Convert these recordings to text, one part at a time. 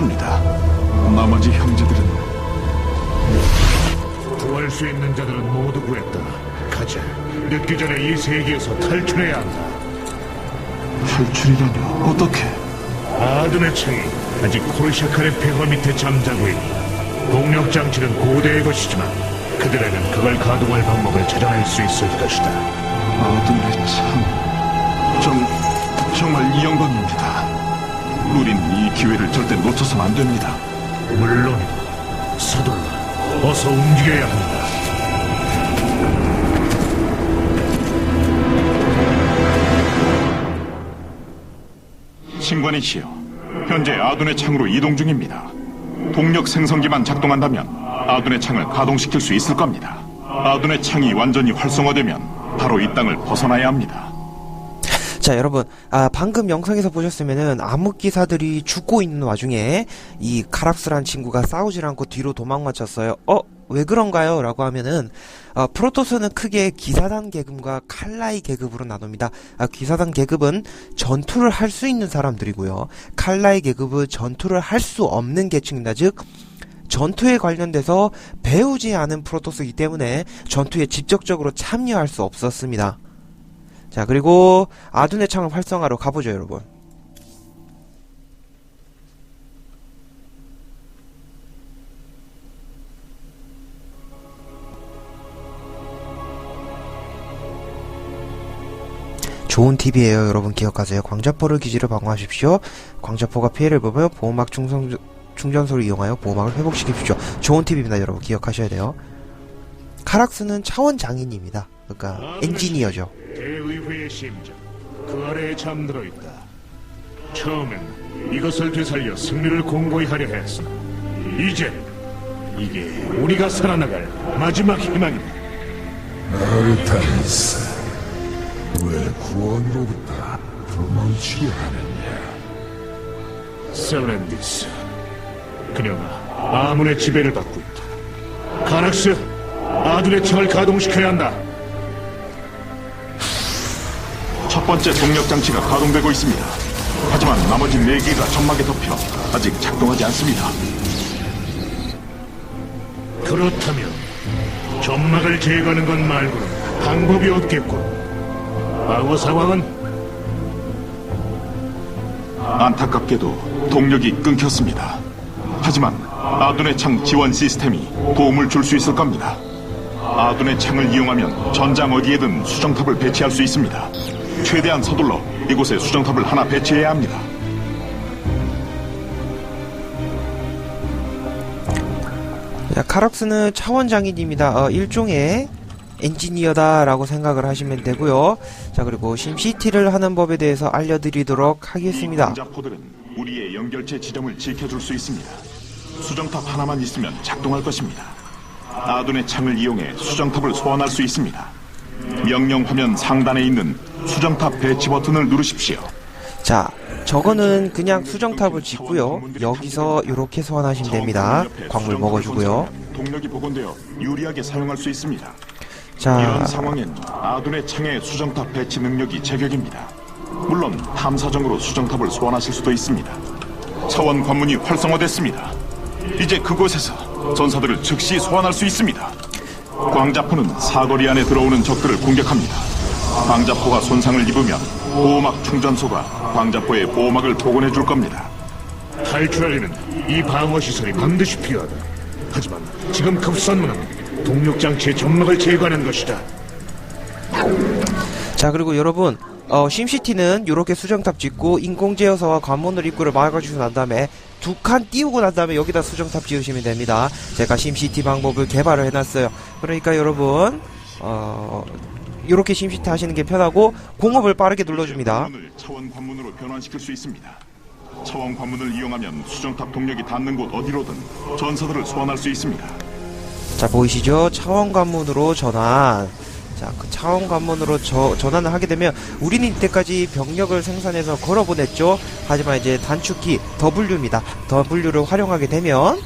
전 자유롭습니다. 나머지 형제들은 구할 수 있는 자들은 모두 구했다. 가자. 늦기 전에 이 세계에서 탈출해야 한다. 탈출이라뇨? 어떻게? 아둔의 창이 아직 콜샤칼의 폐허 밑에 잠자고 있다. 동력 장치는 고대의 것이지만 그들에겐 그걸 가동할 방법을 찾아낼 수 있을 것이다. 아둔의 참. 정, 정말 이 영광입니다. 우린 이 기회를 절대 놓쳐서는 안 됩니다. 물론이다. 서둘러. 어서 움직여야 한다. 신관이시여, 현재 아둔의 창으로 이동 중입니다. 동력 생성기만 작동한다면 아둔의 창을 가동시킬 수 있을 겁니다. 아둔의 창이 완전히 활성화되면 바로 이 땅을 벗어나야 합니다. 자, 여러분, 아, 방금 영상에서 보셨으면은 암흑기사들이 죽고 있는 와중에 이 카락스란 친구가 싸우질 않고 뒤로 도망만 쳤어요. 어? 왜 그런가요? 라고 하면은, 어, 프로토스는 크게 기사단 계급과 칼라이 계급으로 나눕니다. 아, 기사단 계급은 전투를 할 수 있는 사람들이고요. 칼라이 계급은 전투를 할 수 없는 계층이다. 즉, 전투에 관련돼서 배우지 않은 프로토스이기 때문에 전투에 직접적으로 참여할 수 없었습니다. 자, 그리고 아둔의 창을 활성화로 가보죠, 여러분. 좋은 팁이에요, 여러분 기억하세요. 광자포를 기지로 방어하십시오. 광자포가 피해를 보며 보호막 충성, 충전소를 이용하여 보호막을 회복시키십시오. 좋은 팁입니다, 여러분 기억하셔야 돼요. 카락스는 차원 장인입니다. 그러니까 엔지니어죠. 대의회의 심장. 그 아래에 잠들어 있다. 처음엔 이것을 되살려 승리를 공고히 하려 했으나 이제 이게 우리가 살아나갈 마지막 희망이다. 아르타니스, 왜 구원으로부터 도망치려 하느냐? 셀렌디스. 그녀가 아문의 지배를 받고 있다. 카락스, 아둔의 창을 가동시켜야 한다. 번째 동력 장치가 가동되고 있습니다. 하지만 나머지 네 개가 점막에 덮여 아직 작동하지 않습니다. 그렇다면 점막을 제거하는 것 말고는 방법이 없겠군. 방어 상황은 안타깝게도 동력이 끊겼습니다. 하지만 아둔의 창 지원 시스템이 도움을 줄 수 있을 겁니다. 아둔의 창을 이용하면 전장 어디에든 수정탑을 배치할 수 있습니다. 최대한 서둘러 이곳에 수정탑을 하나 배치해야 합니다. 자, 카락스는 차원 장인입니다. 어, 일종의 엔지니어다라고 생각을 하시면 되고요. 자, 그리고 심시티를 하는 법에 대해서 알려드리도록 이 하겠습니다. 광자포들은 우리의 연결체 지점을 지켜줄 수 있습니다. 수정탑 하나만 있으면 작동할 것입니다. 아둔의 창을 이용해 수정탑을 소환할 수 있습니다. 명령 화면 상단에 있는 수정탑 배치 버튼을 누르십시오. 자, 저거는 그냥 수정탑을 짓고요. 여기서 이렇게 소환하시면 됩니다. 광물 먹어주고요. 동력이 복원되어 유리하게 사용할 수 있습니다. 자, 이런 상황엔 아둔의 창의 수정탑 배치 능력이 제격입니다. 물론 탐사정으로 수정탑을 소환하실 수도 있습니다. 차원 관문이 활성화됐습니다. 이제 그곳에서 전사들을 즉시 소환할 수 있습니다. 광자포는 사거리 안에 들어오는 적들을 공격합니다. 광자포가 손상을 입으면 보호막 충전소가 광자포의 보호막을 복원해 줄 겁니다. 탈출하려면 이 방어 시설이 반드시 필요하다. 하지만 지금 급선무는 동력 장치의 점막을 제거하는 것이다. 자, 그리고 여러분, 어, 심시티는 이렇게 수정탑 짓고 인공제어서와 관문을 입구를 막아주고 난 다음에 두 칸 띄우고 난 다음에 여기다 수정탑 지으시면 됩니다. 제가 심시티 방법을 개발을 해놨어요. 그러니까 여러분, 어, 이렇게 심시티 하시는 게 편하고 공업을 빠르게 눌러줍니다. 차원 관문으로 변환시킬 수 있습니다. 차원 관문을 이용하면 수정탑 동력이 닿는 곳 어디로든 전사들을 소환할 수 있습니다. 자, 보이시죠? 차원 관문으로 전환. 자, 그 차원 관문으로 저, 전환을 하게 되면 우리는 이때까지 병력을 생산해서 걸어보냈죠. 하지만 이제 단축키 W입니다. W를 활용하게 되면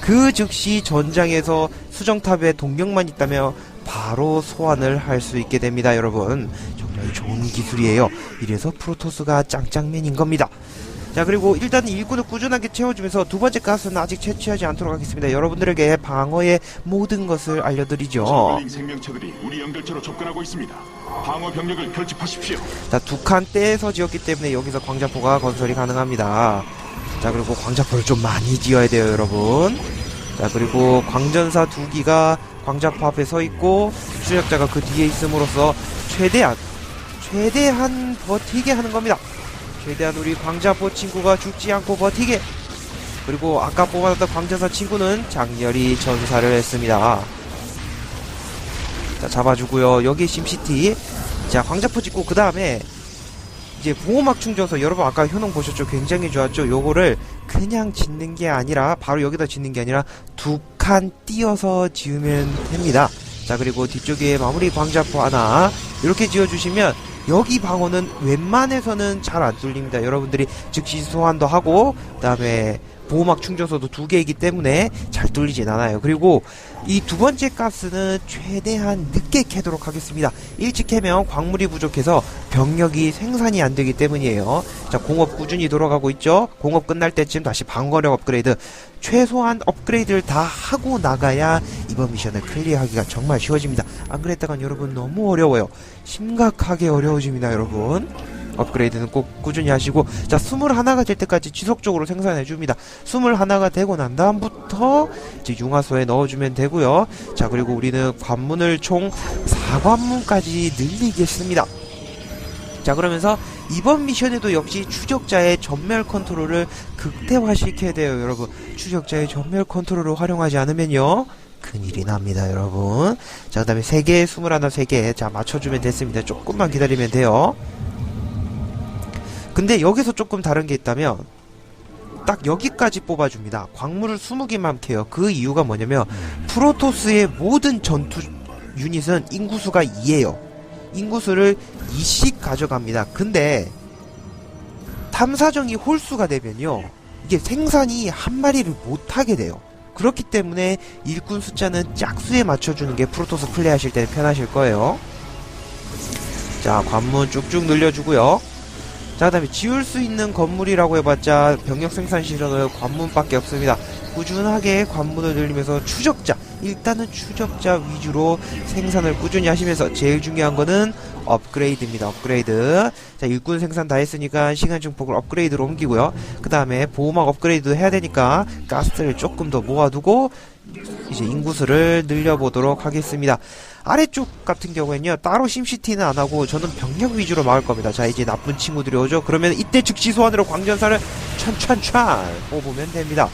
그 즉시 전장에서 수정탑에 동력만 있다면 바로 소환을 할 수 있게 됩니다, 여러분. 정말 좋은 기술이에요. 이래서 프로토스가 짱짱맨인 겁니다. 자 그리고 일단 일꾼을 꾸준하게 채워주면서 두 번째 가스는 아직 채취하지 않도록 하겠습니다. 여러분들에게 방어의 모든 것을 알려드리죠. 생명체들이 우리 연결체로 접근하고 있습니다. 방어 병력을 결집하십시오. 자, 두 칸 떼서 지었기 때문에 여기서 광자포가 건설이 가능합니다. 자, 그리고 광자포를 좀 많이 지어야 돼요, 여러분. 자, 그리고 광전사 두 기가 광자포 앞에 서 있고, 추적자가 그 뒤에 있음으로써 최대한, 최대한 버티게 하는 겁니다. 최대한 우리 광자포 친구가 죽지 않고 버티게. 그리고 아까 뽑아놨던 광전사 친구는 장렬히 전사를 했습니다. 자, 잡아주고요. 여기 심시티. 자, 광자포 찍고 그 다음에 이제 보호막 충전소 여러분 아까 효능 보셨죠? 굉장히 좋았죠? 요거를 그냥 짓는 게 아니라 바로 여기다 짓는 게 아니라 두 칸 띄어서 지으면 됩니다. 자 그리고 뒤쪽에 마무리 광자포 하나 이렇게 지어주시면 여기 방어는 웬만해서는 잘 안 뚫립니다. 여러분들이 즉시 소환도 하고 그다음에 보호막 충전소도 두 개이기 때문에 잘 뚫리진 않아요. 그리고 이 두 번째 가스는 최대한 늦게 캐도록 하겠습니다. 일찍 캐면 광물이 부족해서 병력이 생산이 안 되기 때문이에요. 자, 공업 꾸준히 돌아가고 있죠. 공업 끝날 때쯤 다시 방어력 업그레이드 최소한 업그레이드를 다 하고 나가야 이번 미션을 클리어하기가 정말 쉬워집니다. 안 그랬다간 여러분 너무 어려워요. 심각하게 어려워집니다, 여러분. 업그레이드는 꼭 꾸준히 하시고 자 스물 하나가 될 때까지 지속적으로 생산해 줍니다. 스물 하나가 되고 난 다음부터 이제 융화소에 넣어주면 되고요. 자 그리고 우리는 관문을 총 4관문까지 늘리겠습니다. 자 그러면서 이번 미션에도 역시 추적자의 전멸 컨트롤을 극대화시켜야 돼요 여러분 추적자의 전멸 컨트롤을 활용하지 않으면요 큰일이 납니다 여러분 자그 다음에 3개 21, 3개 자 맞춰주면 됐습니다 조금만 기다리면 돼요 근데 여기서 조금 다른 게 있다면 딱 여기까지 뽑아줍니다. 광물을 20개만 캐요. 그 이유가 뭐냐면 프로토스의 모든 전투 유닛은 인구수가 2예요. 인구수를 2씩 가져갑니다. 근데 탐사정이 홀수가 되면요. 이게 생산이 한 마리를 못하게 돼요. 그렇기 때문에 일꾼 숫자는 짝수에 맞춰주는 게 프로토스 플레이하실 때 편하실 거예요. 자, 관문 쭉쭉 늘려주고요. 자, 그 다음에 지을 수 있는 건물이라고 해봤자 병력 생산 시설은 관문밖에 없습니다. 꾸준하게 관문을 늘리면서 추적자, 일단은 추적자 위주로 생산을 꾸준히 하시면서 제일 중요한 거는 업그레이드입니다. 업그레이드. 자, 일꾼 생산 다 했으니까 시간 증폭을 업그레이드로 옮기고요. 그 다음에 보호막 업그레이드도 해야 되니까 가스를 조금 더 모아두고 이제 인구수를 늘려보도록 하겠습니다. 아래쪽 같은 경우에는요 따로 심시티는 안 하고 저는 병력 위주로 막을 겁니다. 자 이제 나쁜 친구들이 오죠. 그러면 이때 즉시 소환으로 광전사를 찬찬찬 뽑으면 됩니다.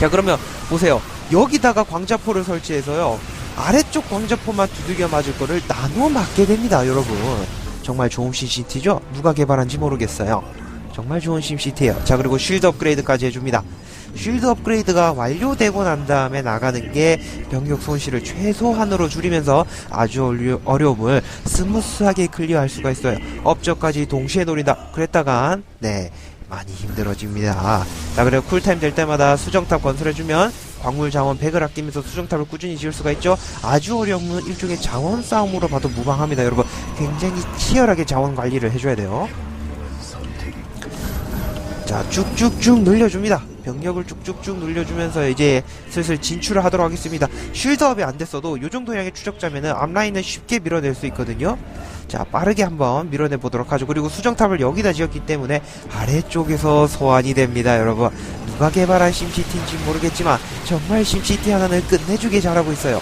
자 그러면 보세요. 여기다가 광자포를 설치해서요 아래쪽 광자포만 두들겨 맞을 거를 나눠 맞게 됩니다, 여러분. 정말 좋은 심시티죠? 누가 개발한지 모르겠어요. 정말 좋은 심시티예요. 자 그리고 쉴드 업그레이드까지 해줍니다. 쉴드 업그레이드가 완료되고 난 다음에 나가는 게 병력 손실을 최소한으로 줄이면서 아주 어려, 어려움을 스무스하게 클리어할 수가 있어요. 업적까지 동시에 노린다. 그랬다간 네 많이 힘들어집니다. 자 그리고 쿨타임 될 때마다 수정탑 건설해주면 광물 자원 100을 아끼면서 수정탑을 꾸준히 지을 수가 있죠. 아주 어려움은 일종의 자원 싸움으로 봐도 무방합니다. 여러분 굉장히 치열하게 자원 관리를 해줘야 돼요. 자 쭉쭉쭉 늘려줍니다. 병력을 쭉쭉쭉 늘려주면서 이제 슬슬 진출을 하도록 하겠습니다. 쉴드업이 안 됐어도 요 정도 양의 추적자면은 앞라인은 쉽게 밀어낼 수 있거든요. 자 빠르게 한번 밀어내 보도록 하죠. 그리고 수정탑을 여기다 지었기 때문에 아래쪽에서 소환이 됩니다, 여러분. 누가 개발한 심시티인지 모르겠지만 정말 심시티 하나는 끝내주게 잘하고 있어요.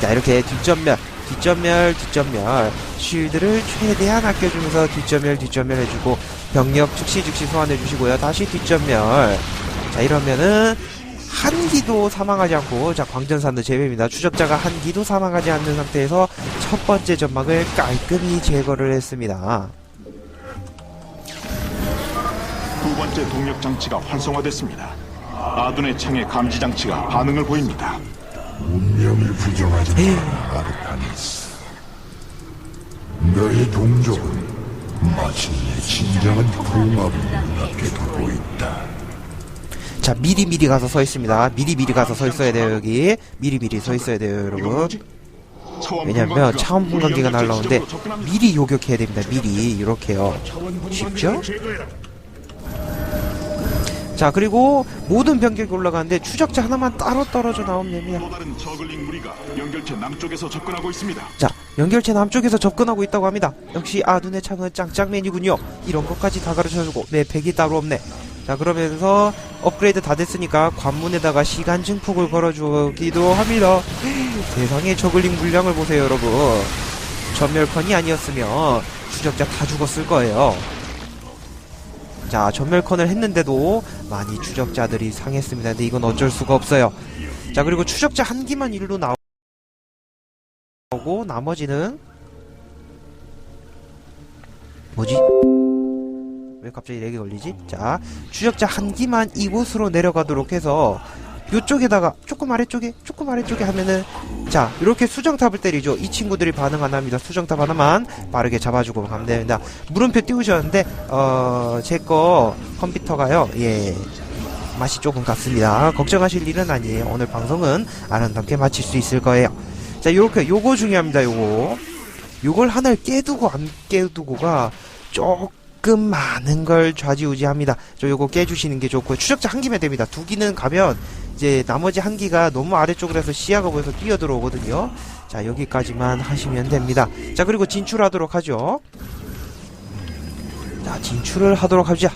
자 이렇게 뒷전멸 뒷전멸 뒷전멸. 쉴드를 최대한 아껴주면서 뒷전멸 뒷전멸 해주고 병력 즉시 즉시 소환해 주시고요. 다시 뒷전멸. 자 이러면은 한 기도 사망하지 않고 자 광전산도 제외입니다. 추적자가 한 기도 사망하지 않는 상태에서 첫 번째 점막을 깔끔히 제거를 했습니다. 두 번째 동력 장치가 활성화됐습니다. 아둔의 창의 감지 장치가 반응을 보입니다. 운명을 부정하지 마라, 아르타니스. 너의 동족은 마침내 진정한 통합을 눈앞에 두고 있다. 자 미리 미리 가서 서 있습니다. 미리 미리 가서 서 있어야 돼요 여기. 미리 미리 서 있어야 돼요 여러분. 왜냐면 차원 분광기가 날라오는데 미리 요격해야 됩니다. 미리 이렇게요. 쉽죠? 자 그리고 모든 병력이 올라가는데 추적자 하나만 따로 떨어져 나오면 됩니다. 또 다른 저글링 무리가 연결체 남쪽에서 접근하고 있습니다. 자 연결체 남쪽에서 접근하고 있다고 합니다. 역시 아둔의 창은 짱짱맨이군요. 이런 것까지 다 가르쳐주고 내 팩이 따로 없네. 자 그러면서 업그레이드 다 됐으니까 관문에다가 시간 증폭을 걸어주기도 합니다. 세상에 저글링 물량을 보세요 여러분. 전멸컨이 아니었으면 추적자 다 죽었을 거예요. 자 전멸컨을 했는데도 많이 추적자들이 상했습니다. 근데 이건 어쩔 수가 없어요. 자 그리고 추적자 한 기만 일로 나오 나오고 나머지는 뭐지? 왜 갑자기 렉이 걸리지? 자, 추적자 한 기만 이곳으로 내려가도록 해서 요쪽에다가 조금 아래쪽에 조금 아래쪽에 하면은 자 이렇게 수정탑을 때리죠. 이 친구들이 반응 안 합니다. 수정탑 하나만 빠르게 잡아주고 가면 됩니다. 물음표 띄우셨는데 어 제 거 컴퓨터가요. 예 맛이 조금 같습니다. 걱정하실 일은 아니에요. 오늘 방송은 아름답게 마칠 수 있을 거예요. 자 요렇게 요거 중요합니다 요거. 요걸 하나를 깨두고 안 깨두고가 조금 많은 걸 좌지우지합니다. 저 요거 깨주시는 게 좋고요. 추적자 한 기면 됩니다. 두 기는 가면 이제 나머지 한 기가 너무 아래쪽으로 해서 시야가 보여서 뛰어들어오거든요. 자 여기까지만 하시면 됩니다. 자 그리고 진출하도록 하죠. 자 진출을 하도록 하자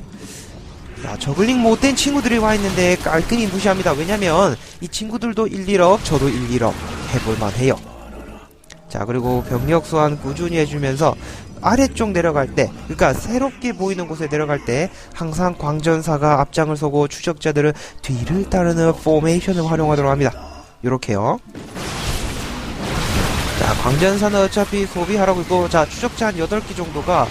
자, 저글링 못된 친구들이 와 있는데 깔끔히 무시합니다. 왜냐면 이 친구들도 1, 1업, 저도 1, 1업 해볼만 해요. 자, 그리고 병력 소환 꾸준히 해주면서 아래쪽 내려갈 때, 그러니까 새롭게 보이는 곳에 내려갈 때 항상 광전사가 앞장을 서고 추적자들은 뒤를 따르는 포메이션을 활용하도록 합니다. 요렇게요. 자, 광전사는 어차피 소비하라고 있고, 자, 추적자 한 8기 정도가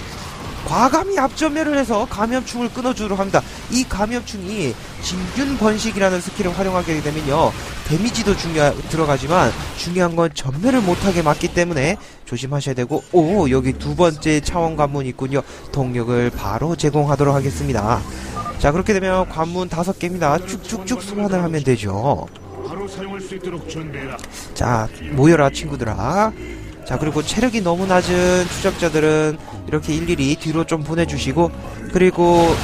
과감히 앞전멸을 해서 감염충을 끊어주도록 합니다. 이 감염충이 진균 번식이라는 스킬을 활용하게 되면요. 데미지도 중요 들어가지만 중요한 건 전멸을 못하게 막기 때문에 조심하셔야 되고 오 여기 두 번째 차원 관문 있군요. 동력을 바로 제공하도록 하겠습니다. 자 그렇게 되면 관문 다섯 개입니다. 쭉쭉쭉 소환을 하면 되죠. 바로 사용할 수 있도록 준비해라. 자 모여라 친구들아 자 그리고 체력이 너무 낮은 추적자들은 이렇게 일일이 뒤로 좀 보내주시고 그리고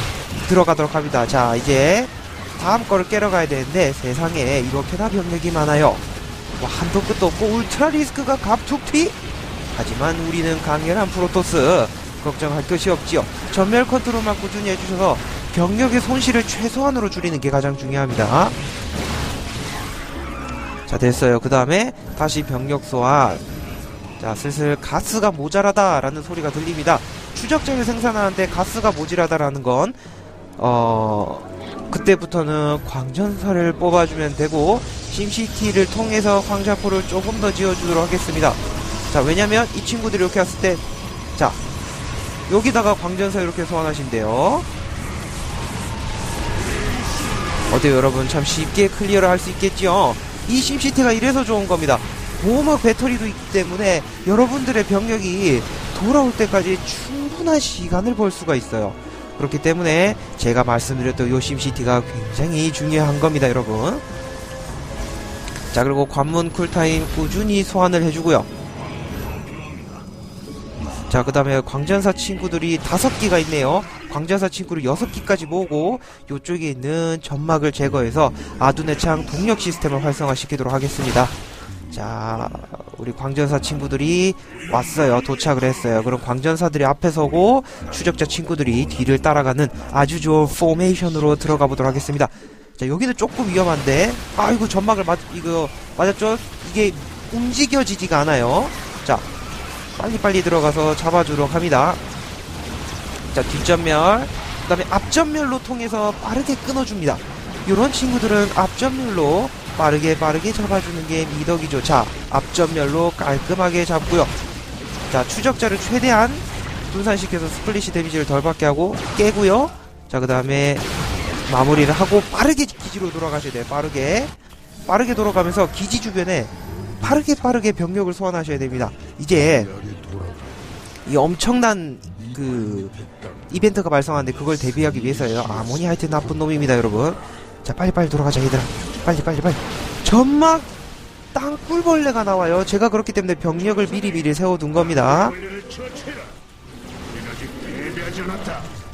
들어가도록 합니다 자 이제 다음 거를 깨러 가야 되는데 세상에 이렇게나 병력이 많아요. 뭐 한도 끝도 없고 울트라 리스크가 갑툭튀? 하지만 우리는 강렬한 프로토스 걱정할 것이 없지요. 전멸 컨트롤만 꾸준히 해주셔서 병력의 손실을 최소한으로 줄이는 게 가장 중요합니다. 자 됐어요. 그 다음에 다시 병력 소환. 자 슬슬 가스가 모자라다라는 소리가 들립니다. 추적자를 생산하는데 가스가 모자라다라는 건 어... 그때부터는 광전사를 뽑아주면 되고 심시티를 통해서 광자포를 조금 더 지어주도록 하겠습니다. 자 왜냐면 이 친구들이 이렇게 왔을 때 자 여기다가 광전사 이렇게 소환하시면 돼요. 어때요 여러분? 참 쉽게 클리어를 할 수 있겠지요? 이 심시티가 이래서 좋은 겁니다. 보호막 배터리도 있기 때문에 여러분들의 병력이 돌아올 때까지 충분한 시간을 벌 수가 있어요 그렇기 때문에 제가 말씀드렸던 요 심시티가 굉장히 중요한 겁니다 여러분 자 그리고 관문 쿨타임 꾸준히 소환을 해주고요 자, 그 다음에 광전사 친구들이 다섯 기가 있네요. 광전사 친구를 여섯 기까지 모으고 요쪽에 있는 점막을 제거해서 아둔의 창 동력 시스템을 활성화시키도록 하겠습니다. 자, 우리 광전사 친구들이 왔어요. 도착을 했어요. 그럼 광전사들이 앞에 서고 추적자 친구들이 뒤를 따라가는 아주 좋은 포메이션으로 들어가 보도록 하겠습니다. 자, 여기는 조금 위험한데, 아이고, 점막을 맞, 이거, 맞았죠? 이게 움직여지지가 않아요. 자, 빨리빨리 들어가서 잡아주도록 합니다. 자, 뒷전멸, 그 다음에 앞전멸로 통해서 빠르게 끊어줍니다. 요런 친구들은 앞전멸로 빠르게 빠르게 잡아주는 게 미덕이죠. 자, 앞전멸로 깔끔하게 잡고요. 자, 추적자를 최대한 분산시켜서 스플릿이 데미지를 덜 받게 하고 깨고요. 자, 그 다음에 마무리를 하고 빠르게 기지로 돌아가셔야 돼요. 빠르게. 빠르게 돌아가면서 기지 주변에 빠르게 빠르게 병력을 소환하셔야 됩니다. 이제 이 엄청난 그 이벤트가 발생하는데 그걸 대비하기 위해서예요. 아모니 하여튼 나쁜 놈입니다, 여러분. 자 빨리 빨리 돌아가자 얘들아. 빨리 빨리 빨리. 점막 땅굴벌레가 나와요. 제가 그렇기 때문에 병력을 미리 미리 세워둔 겁니다.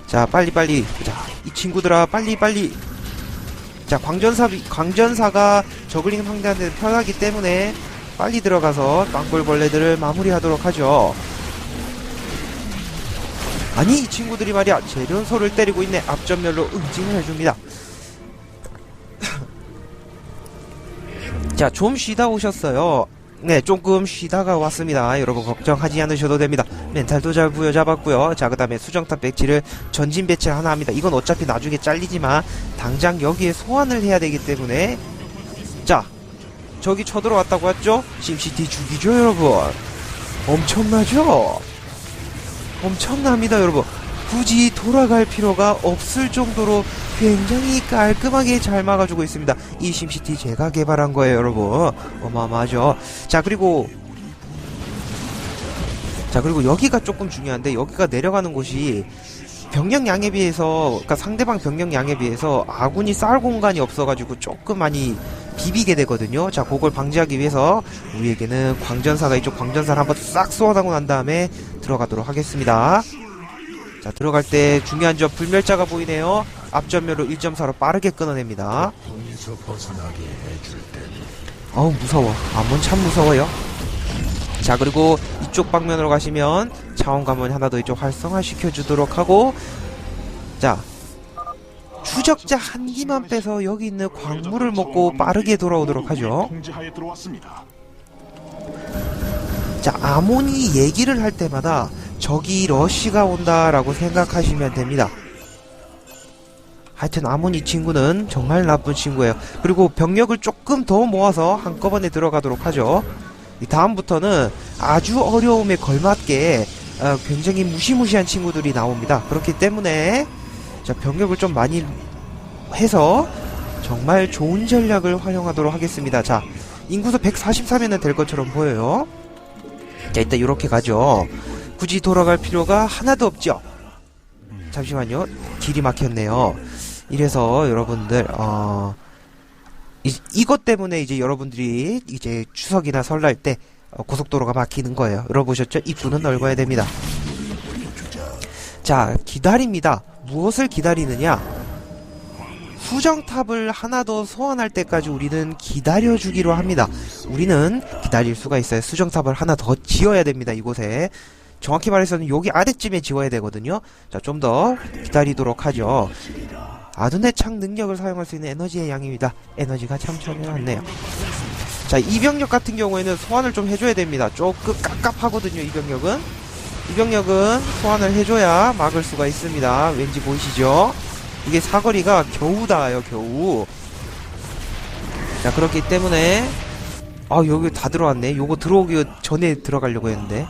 자 빨리 빨리. 자 이 친구들아 빨리 빨리. 자 광전사 광전사가 저글링 상대하는데 편하기 때문에 빨리 들어가서 땅굴벌레들을 마무리하도록 하죠. 아니 이 친구들이 말이야 재련소를 때리고 있네. 앞전멸로 응징을 해줍니다 자 좀 쉬다 오셨어요. 네 조금 쉬다가 왔습니다. 여러분 걱정하지 않으셔도 됩니다. 멘탈도 잘 부여잡았고요. 자 그 다음에 수정탑 배치를 전진 배치를 하나 합니다. 이건 어차피 나중에 잘리지만 당장 여기에 소환을 해야 되기 때문에. 자 저기 쳐들어왔다고 했죠? 심시티 죽이죠 여러분? 엄청나죠? 엄청납니다 여러분 굳이 돌아갈 필요가 없을 정도로 굉장히 깔끔하게 잘 막아주고 있습니다 이 심시티 제가 개발한 거예요 여러분 어마어마하죠 자 그리고 자 그리고 여기가 조금 중요한데 여기가 내려가는 곳이 병력 양에 비해서 그러니까 상대방 병력 양에 비해서 아군이 쌓을 공간이 없어가지고 조금 많이 비비게 되거든요. 자, 그걸 방지하기 위해서 우리에게는 광전사가 이쪽 광전사를 한번 싹 쏘아나고 난 다음에 들어가도록 하겠습니다. 자, 들어갈 때 중요한 점 불멸자가 보이네요. 앞전멸로 1.4로 빠르게 끊어냅니다. 어우 무서워 암몬 참 무서워요 자 그리고 이쪽 방면으로 가시면 차원관문 하나 더 이쪽 활성화 시켜 주도록 하고 자 추적자 한 기만 빼서 여기 있는 광물을 먹고 빠르게 돌아오도록 하죠. 자 아몬이 얘기를 할 때마다 저기 러쉬가 온다라고 생각하시면 됩니다. 하여튼 아몬 이 친구는 정말 나쁜 친구예요. 그리고 병력을 조금 더 모아서 한꺼번에 들어가도록 하죠. 이 다음부터는 아주 어려움에 걸맞게 어, 굉장히 무시무시한 친구들이 나옵니다. 그렇기 때문에 자 병력을 좀 많이 해서 정말 좋은 전략을 활용하도록 하겠습니다. 자 인구수 144면은 될 것처럼 보여요. 자 일단 이렇게 가죠 굳이 돌아갈 필요가 하나도 없죠 잠시만요 길이 막혔네요 이래서 여러분들 어 이, 이것 때문에 이제 여러분들이 이제 추석이나 설날 때 어, 고속도로가 막히는 거예요 열어보셨죠 입구는 넓어야 됩니다 자 기다립니다 무엇을 기다리느냐 수정탑을 하나 더 소환할 때까지 우리는 기다려주기로 합니다. 우리는 기다릴 수가 있어요. 수정탑을 하나 더 지어야 됩니다. 이곳에. 정확히 말해서는 여기 아래쯤에 지어야 되거든요. 자, 좀 더 기다리도록 하죠. 아둔의 창 능력을 사용할 수 있는 에너지의 양입니다. 에너지가 참 처량하네요. 자, 이 병력 같은 경우에는 소환을 좀 해줘야 됩니다. 조금 깝깝하거든요, 이 병력은. 이 병력은 소환을 해줘야 막을 수가 있습니다. 왠지 보이시죠? 이게 사거리가 겨우 닿아요, 겨우. 자, 그렇기 때문에, 아, 여기 다 들어왔네. 요거 들어오기 전에 들어가려고 했는데.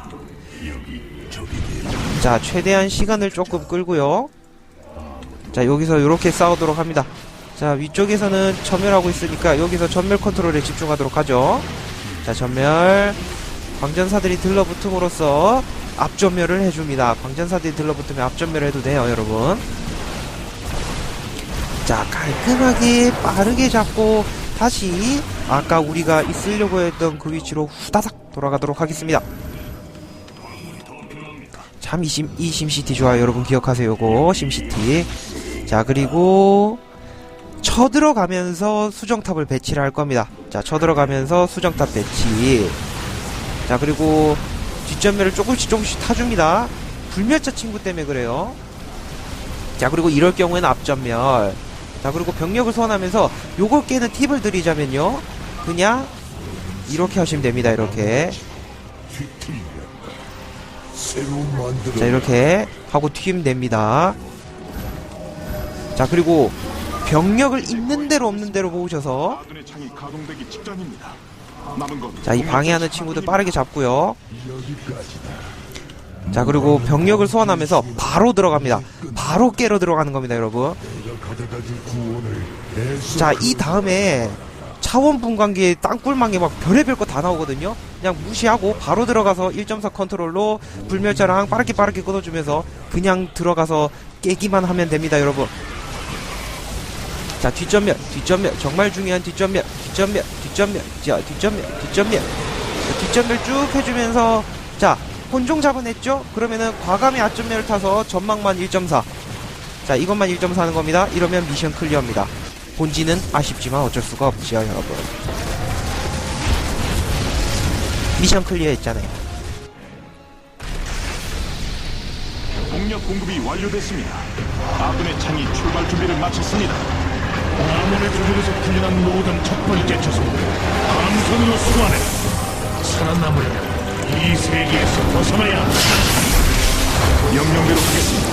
자, 최대한 시간을 조금 끌고요. 자, 여기서 이렇게 싸우도록 합니다. 자, 위쪽에서는 전멸하고 있으니까 여기서 전멸 컨트롤에 집중하도록 하죠. 자, 전멸. 광전사들이 들러붙음으로써 앞전멸을 해줍니다. 광전사들이 들러붙으면 앞전멸을 해도 돼요, 여러분. 자 깔끔하게 빠르게 잡고 다시 아까 우리가 있으려고 했던 그 위치로 후다닥 돌아가도록 하겠습니다 참 이 심, 이 심시티 좋아요. 여러분 기억하세요. 요거 심시티. 자 그리고 쳐들어가면서 수정탑을 배치를 할 겁니다. 자 쳐들어가면서 수정탑 배치. 자 그리고 뒷전멸을 조금씩 조금씩 타줍니다. 불멸자 친구 때문에 그래요. 자 그리고 이럴 경우에는 앞전멸. 자 그리고 병력을 소환하면서 요걸 깨는 팁을 드리자면요. 그냥 이렇게 하시면 됩니다. 이렇게 자 이렇게 하고 튀기면 됩니다. 자 그리고 병력을 있는 대로 없는 대로 모으셔서 자 이 방해하는 친구들 빠르게 잡고요. 자 그리고 병력을 소환하면서 바로 들어갑니다. 바로 깨러 들어가는 겁니다 여러분. 자 이 다음에 차원 분광기에 땅굴망에 막 별의별 거 다 나오거든요. 그냥 무시하고 바로 들어가서 1.4 컨트롤로 불멸자랑 빠르게 빠르게 끊어주면서 그냥 들어가서 깨기만 하면 됩니다, 여러분. 자 뒷전면 뒷전면 정말 중요한 뒷전면 뒷전면 뒷전면 자 뒷전면 뒷전면 자, 뒷전면 쭉 해주면서 자 혼종 잡아냈죠? 그러면은 과감히 앞전면을 타서 전망만 1.4 자 이것만 1.4 하는 겁니다 이러면 미션 클리어입니다 본진은 아쉽지만 어쩔 수가 없지요 여러분 미션 클리어 했잖아요 공력 공급이 완료됐습니다. 아둔의 창이 출발 준비를 마쳤습니다. 아몬의 조직에서 풀려난 모든 첫 번째 조선을 함선으로 소환해 살아남으려면 이 세계에서 벗어나야 한다. 명령대로 하겠습니다.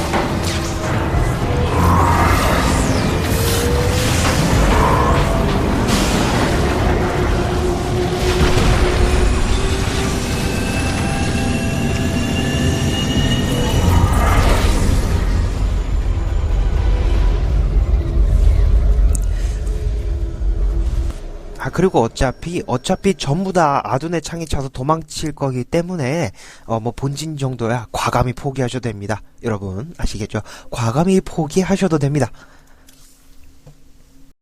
아 그리고 어차피 어차피 전부 다 아둔의 창에 차서 도망칠 거기 때문에 어 뭐 본진 정도야 과감히 포기하셔도 됩니다. 여러분 아시겠죠? 과감히 포기하셔도 됩니다